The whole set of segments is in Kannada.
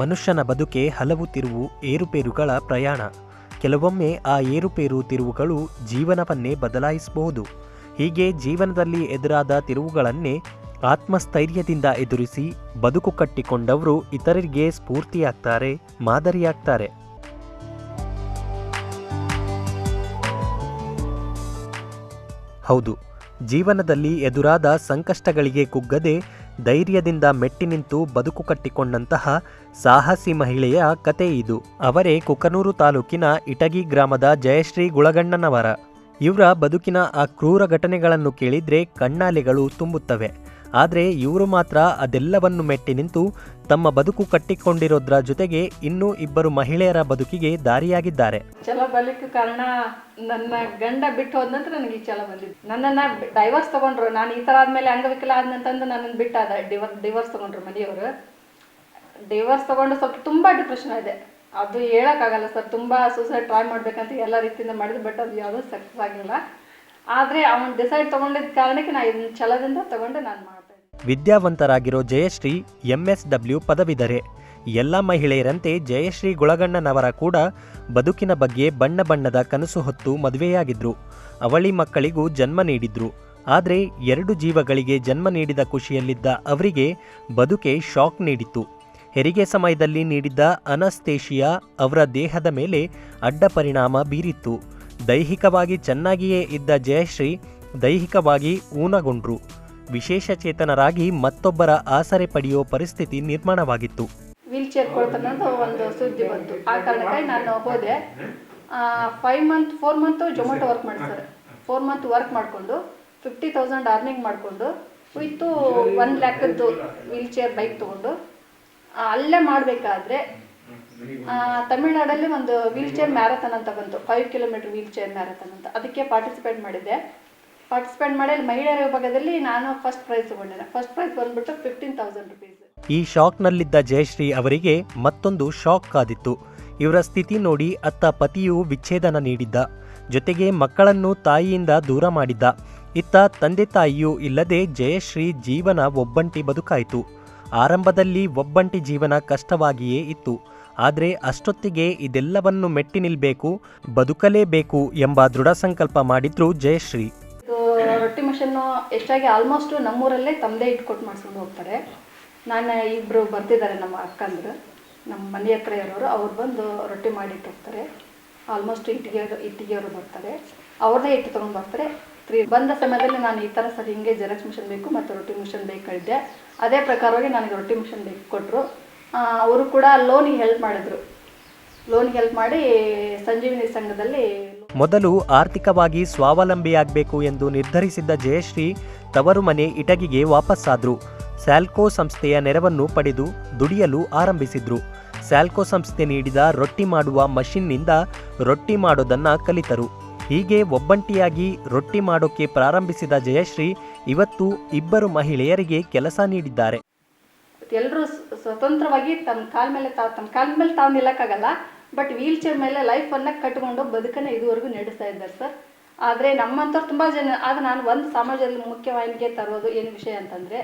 ಮನುಷ್ಯನ ಬದುಕೆ ಹಲವು ತಿರುವು, ಏರುಪೇರುಗಳ ಪ್ರಯಾಣ. ಕೆಲವೊಮ್ಮೆ ಆ ಏರುಪೇರು ತಿರುವುಗಳು ಜೀವನವನ್ನೇ ಬದಲಾಯಿಸಬಹುದು. ಹೀಗೆ ಜೀವನದಲ್ಲಿ ಎದುರಾದ ತಿರುವುಗಳನ್ನೇ ಆತ್ಮಸ್ಥೈರ್ಯದಿಂದ ಎದುರಿಸಿ ಬದುಕು ಕಟ್ಟಿಕೊಂಡವರು ಇತರರಿಗೆ ಸ್ಫೂರ್ತಿಯಾಗ್ತಾರೆ, ಮಾದರಿಯಾಗ್ತಾರೆ. ಹೌದು, ಜೀವನದಲ್ಲಿ ಎದುರಾದ ಸಂಕಷ್ಟಗಳಿಗೆ ಕುಗ್ಗದೆ ಧೈರ್ಯದಿಂದ ಮೆಟ್ಟಿ ನಿಂತು ಬದುಕು ಕಟ್ಟಿಕೊಂಡಂತಹ ಸಾಹಸಿ ಮಹಿಳೆಯ ಕತೆ ಇದು. ಅವರೇ ಕುಕನೂರು ತಾಲೂಕಿನ ಇಟಗಿ ಗ್ರಾಮದ ಜಯಶ್ರೀ ಗುಳಗಣ್ಣನವರ. ಇವರ ಬದುಕಿನ ಆ ಕ್ರೂರ ಘಟನೆಗಳನ್ನು ಕೇಳಿದ್ರೆ ಕಣ್ಣಾಲೆಗಳು ತುಂಬುತ್ತವೆ. ಆದರೆ ಇವರು ಮಾತ್ರ ಅದೆಲ್ಲವನ್ನು ಮೆಟ್ಟಿ ನಿಂತು ತಮ್ಮ ಬದುಕು ಕಟ್ಟಿಕೊಂಡಿರೋದ್ರ ಜೊತೆಗೆ ಇನ್ನೂ ಇಬ್ಬರು ಮಹಿಳೆಯರ ಬದುಕಿಗೆ ದಾರಿಯಾಗಿದ್ದಾರೆ. ಛಲ ಬರ್ಲಿಕ್ಕೆ ಕಾರಣ ನನ್ನ ಗಂಡ ಬಿಟ್ಟು ಹೋದ ನಂತರ ನನಗೆ ಛಲ ಬಂದಿದ್ದು. ನನ್ನನ್ನ ಡೈವರ್ಸ್ ತಗೊಂಡ್ರು. ನಾನು ಈ ಥರ ಆದ್ಮೇಲೆ ಅಂಗವಿಕಲ ಆದ್ನಂತಂದು ನನ್ನನ್ನು ಬಿಟ್ಟಾದ ಡಿವರ್ಸ್ ಡಿವರ್ಸ್ ತಗೊಂಡ್ರು ಮನೆಯವರು. ಡಿವರ್ಸ್ ತಗೊಂಡು ಸ್ವಲ್ಪ ತುಂಬ ಡಿಪ್ರೆಷನ್ ಇದೆ ಅದು ಹೇಳೋಕ್ಕಾಗಲ್ಲ ಸರ್. ತುಂಬ ಸೂಸೈಡ್ ಟ್ರೈ ಮಾಡ್ಬೇಕಂತ ಎಲ್ಲ ರೀತಿಯಿಂದ ಮಾಡಿದ್ರು ಬಟ್ ಅದು ಯಾವುದೂ ಸಕ್ಸಸ್ ಆಗಿಲ್ಲ. ಆದರೆ ಅವನು ಡಿಸೈಡ್ ತಗೊಂಡಿದ್ದ ಕಾರಣಕ್ಕೆ ನಾನು ಇದನ್ನ ಛಲದಿಂದ ತಗೊಂಡು ನಾನು ಇದ್ದೀನಿ ವಿದ್ಯಾವಂತರಾಗಿರೋ ಜಯಶ್ರೀ ಎಂಎಸ್ಡಬ್ಲ್ಯೂ ಪದವಿದರೆ ಎಲ್ಲ ಮಹಿಳೆಯರಂತೆ ಜಯಶ್ರೀ ಗುಳಗಣ್ಣನವರ ಕೂಡ ಬದುಕಿನ ಬಗ್ಗೆ ಬಣ್ಣ ಬಣ್ಣದ ಕನಸು ಹೊತ್ತು ಮದುವೆಯಾಗಿದ್ರು. ಅವಳಿ ಮಕ್ಕಳಿಗೂ ಜನ್ಮ ನೀಡಿದ್ರು. ಆದರೆ ಎರಡು ಜೀವಗಳಿಗೆ ಜನ್ಮ ನೀಡಿದ ಖುಷಿಯಲ್ಲಿದ್ದ ಅವರಿಗೆ ಬದುಕೆ ಶಾಕ್ ನೀಡಿತು ಹೆರಿಗೆ ಸಮಯದಲ್ಲಿ ನೀಡಿದ್ದ ಅನಸ್ತೇಶಿಯಾ ಅವರ ದೇಹದ ಮೇಲೆ ಅಡ್ಡ ಪರಿಣಾಮ ಬೀರಿತ್ತು. ದೈಹಿಕವಾಗಿ ಚೆನ್ನಾಗಿಯೇ ಇದ್ದ ಜಯಶ್ರೀ ದೈಹಿಕವಾಗಿ ಊನಗೊಂಡ್ರು. ವಿಶೇಷ ಚೇತನರಾಗಿ ಮತ್ತೊಬ್ಬರ ಆಸರೆ ಪಡೆಯೋ ಪರಿಸ್ಥಿತಿ ನಿರ್ಮಾಣವಾಗಿತ್ತು. ವೀಲ್ ಚೇರ್ ಒಂದು ಸುದ್ದಿ ಬಂತು. ಆ ಕಾರಣಕ್ಕಾಗಿ ನಾನು ಹೋದೆ. Five month four month Zomato work ಮಾಡ್ತಾರೆ ಫೋರ್ ಮಂತ್ ವರ್ಕ್ ಮಾಡಿಕೊಂಡು ಫಿಫ್ಟಿ ತೌಸಂಡ್ ಅರ್ನಿಂಗ್ ಮಾಡಿಕೊಂಡು ವಿತ್ತು ಒನ್ ಲ್ಯಾಕದ್ದು ವೀಲ್ ಚೇರ್ ಬೈಕ್ ತೊಗೊಂಡು ಅಲ್ಲೇ ಮಾಡಬೇಕಾದ್ರೆ ತಮಿಳ್ನಾಡಲ್ಲಿ ಒಂದು ವೀಲ್ ಚೇರ್ ಮ್ಯಾರಥಾನ್ ಅಂತ ಬಂತು. Five kilometre wheelchair marathon ಅಂತ. ಅದಕ್ಕೆ ಪಾರ್ಟಿಸಿಪೇಟ್ ಮಾಡಿದ್ದೆ. ಪಾರ್ಟಿಸಿಪೇಟ್ ಮಾಡಿ ಮಹಿಳೆಯರ ವಿಭಾಗದಲ್ಲಿ ನಾನು ಫಸ್ಟ್ ಪ್ರೈಸ್ ತಗೊಂಡಿದ್ದೆ. ಫಸ್ಟ್ ಪ್ರೈಸ್ ಬಂದ್ಬಿಟ್ಟು ಫಿಫ್ಟೀನ್ ತೌಸಂಡ್ ರುಪೀಸ್ ಈ ಶಾಕ್ನಲ್ಲಿದ್ದ ಜಯಶ್ರೀ ಅವರಿಗೆ ಮತ್ತೊಂದು ಶಾಕ್ ಕಾದಿತ್ತು. ಇವರ ಸ್ಥಿತಿ ನೋಡಿ ಅತ್ತ ಪತಿಯು ವಿಚ್ಛೇದನ ನೀಡಿದ್ದ. ಜೊತೆಗೆ ಮಕ್ಕಳನ್ನು ತಾಯಿಯಿಂದ ದೂರ ಮಾಡಿದ್ದ. ಇತ್ತ ತಂದೆ ತಾಯಿಯೂ ಇಲ್ಲದೆ ಜಯಶ್ರೀ ಜೀವನ ಒಬ್ಬಂಟಿ ಬದುಕಾಯಿತು. ಆರಂಭದಲ್ಲಿ ಒಬ್ಬಂಟಿ ಜೀವನ ಕಷ್ಟವಾಗಿಯೇ ಇತ್ತು. ಆದರೆ ಅಷ್ಟೊತ್ತಿಗೆ ಇದೆಲ್ಲವನ್ನು ಮೆಟ್ಟಿ ನಿಲ್ಬೇಕು, ಬದುಕಲೇಬೇಕು ಎಂಬ ದೃಢ ಸಂಕಲ್ಪ ಮಾಡಿದ್ರು ಜಯಶ್ರೀ. ರೊಟ್ಟಿ ಮಿಷನ್ನು ಹೆಚ್ಚಾಗಿ ಆಲ್ಮೋಸ್ಟ್ ನಮ್ಮೂರಲ್ಲೇ ತಮ್ಮದೇ ಇಟ್ಕೊಟ್ಟು ಮಾಡಿಸ್ಕೊಂಡು ಹೋಗ್ತಾರೆ. ನಾನು ಇಬ್ಬರು ಬರ್ತಿದ್ದಾರೆ ನಮ್ಮ ಅಕ್ಕಂದ್ರು. ನಮ್ಮ ಮನೆ ಹತ್ರ ಇರೋರು, ಅವ್ರು ಬಂದು ರೊಟ್ಟಿ ಮಾಡಿಟ್ಟು ಹೋಗ್ತಾರೆ ಆಲ್ಮೋಸ್ಟ್ ಇಟ್ಟಿಗೆಯವರು ಇಟ್ಟಿಗೆಯವರು ಬರ್ತಾರೆ. ಅವ್ರದ್ದೇ ಇಟ್ಟು ತೊಗೊಂಡು ಬರ್ತಾರೆ. ತ್ರೀ ಬಂದ ಸಮಯದಲ್ಲಿ ನಾನು ಈ ಥರ ಸರ್ ಹಿಂಗೆ ಜೆರಾಕ್ಸ್ ಮಿಷನ್ ಬೇಕು ಮತ್ತು ರೊಟ್ಟಿ ಮಿಷನ್ ಬೇಕು ಬೇಕಾಗಿದ್ದೆ ಅದೇ ಪ್ರಕಾರವಾಗಿ ನನಗೆ ರೊಟ್ಟಿ ಮಿಷನ್ ಬೇಕು ಕೊಟ್ಟರು ಅವರು ಕೂಡ ಲೋನಿಗೆ ಹೆಲ್ಪ್ ಮಾಡಿದರು. ಲೋನಿಗೆ ಹೆಲ್ಪ್ ಮಾಡಿ ಸಂಜೀವಿನಿ ಸಂಘದಲ್ಲಿ ಮೊದಲು ಆರ್ಥಿಕವಾಗಿ ಸ್ವಾವಲಂಬಿಯಾಗಬೇಕು ಎಂದು ನಿರ್ಧರಿಸಿದ್ದ ಜಯಶ್ರೀ ತವರು ಮನೆ ಇಟಗಿಗೆ ವಾಪಸ್ಸಾದ್ರು. ಸ್ಯಾಲ್ಕೊ ಸಂಸ್ಥೆಯ ನೆರವನ್ನು ಪಡೆದು ದುಡಿಯಲು ಆರಂಭಿಸಿದ್ರು. ಸ್ಯಾಲ್ಕೊ ಸಂಸ್ಥೆ ನೀಡಿದ ರೊಟ್ಟಿ ಮಾಡುವ ಮಷಿನ್ನಿಂದ ರೊಟ್ಟಿ ಮಾಡೋದನ್ನ ಕಲಿತರು. ಹೀಗೆ ಒಬ್ಬಂಟಿಯಾಗಿ ರೊಟ್ಟಿ ಮಾಡೋಕೆ ಪ್ರಾರಂಭಿಸಿದ ಜಯಶ್ರೀ ಇವತ್ತು ಇಬ್ಬರು ಮಹಿಳೆಯರಿಗೆ ಕೆಲಸ ನೀಡಿದ್ದಾರೆ. ಎಲ್ಲರೂ ಸ್ವತಂತ್ರವಾಗಿ ತಮ್ಮ ಕಾಲ ಮೇಲೆ ತಮ್ಮ ಕಾಲ ಮೇಲೆ ತಾವು ನಿಲ್ಲಕ್ಕಾಗಲ್ಲ. ಬಟ್ ವೀಲ್ ಚೇರ್ ಮೇಲೆ ಲೈಫನ್ನು ಕಟ್ಕೊಂಡು ಬದುಕನ್ನು ಇದುವರೆಗೂ ನಡೆಸ್ತಾ ಇದ್ದಾರೆ ಸರ್ ಆದರೆ ನಮ್ಮಂಥವ್ರು ತುಂಬ ಜನ, ಆದ್ರೆ ನಾನು ಒಂದು ಸಮಾಜದಲ್ಲಿ ಮುಖ್ಯವಾಹಿನಿಗೆ ತರೋದು ಏನು ವಿಷಯ ಅಂತಂದರೆ,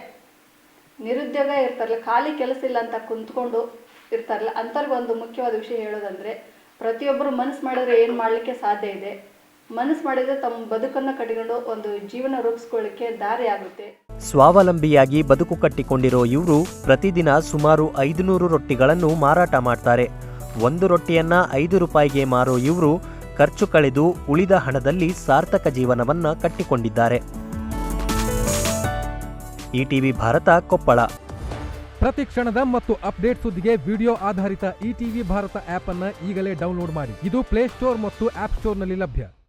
ನಿರುದ್ಯೋಗ ಇರ್ತಾರಲ್ಲ, ಖಾಲಿ ಕೆಲಸ ಇಲ್ಲ ಅಂತ ಕುಂತ್ಕೊಂಡು ಇರ್ತಾರಲ್ಲ, ಅಂಥವ್ರಿಗೆ ಒಂದು ಮುಖ್ಯವಾದ ವಿಷಯ ಹೇಳೋದಂದರೆ, ಪ್ರತಿಯೊಬ್ಬರು ಮನಸ್ಸು ಮಾಡಿದ್ರೆ ಏನು ಮಾಡಲಿಕ್ಕೆ ಸಾಧ್ಯ ಇದೆ? ಮನಸ್ಸು ಮಾಡಿದರೆ ತಮ್ಮ ಬದುಕನ್ನು ಕಟ್ಟಿಕೊಂಡು ಒಂದು ಜೀವನ ರೂಪಿಸ್ಕೊಳ್ಳಿಕ್ಕೆ ದಾರಿ ಆಗುತ್ತೆ. ಸ್ವಾವಲಂಬಿಯಾಗಿ ಬದುಕು ಕಟ್ಟಿಕೊಂಡಿರೋ ಇವರು ಪ್ರತಿದಿನ ಸುಮಾರು ಐದುನೂರು ರೊಟ್ಟಿಗಳನ್ನು ಮಾರಾಟ ಮಾಡ್ತಾರೆ. ಒಂದು ರೊಟ್ಟಿಯನ್ನ ಐದು ರೂಪಾಯಿಗೆ ಮಾರೋ ಇವರು ಖರ್ಚು ಕಳೆದು ಉಳಿದ ಹಣದಲ್ಲಿ ಸಾರ್ಥಕ ಜೀವನವನ್ನ ಕಟ್ಟಿಕೊಂಡಿದ್ದಾರೆ. ಇಟಿವಿ ಭಾರತ ಕೊಪ್ಪಳ. ಪ್ರತಿ ಕ್ಷಣದ ಮತ್ತು ಅಪ್ಡೇಟ್ ಸುದ್ದಿಗೆ ವಿಡಿಯೋ ಆಧಾರಿತ ಇಟಿವಿ ಭಾರತ ಆಪ್ ಅನ್ನ ಈಗಲೇ ಡೌನ್ಲೋಡ್ ಮಾಡಿ. ಇದು ಪ್ಲೇಸ್ಟೋರ್ ಮತ್ತು ಆಪ್ ಸ್ಟೋರ್ನಲ್ಲಿ ಲಭ್ಯ.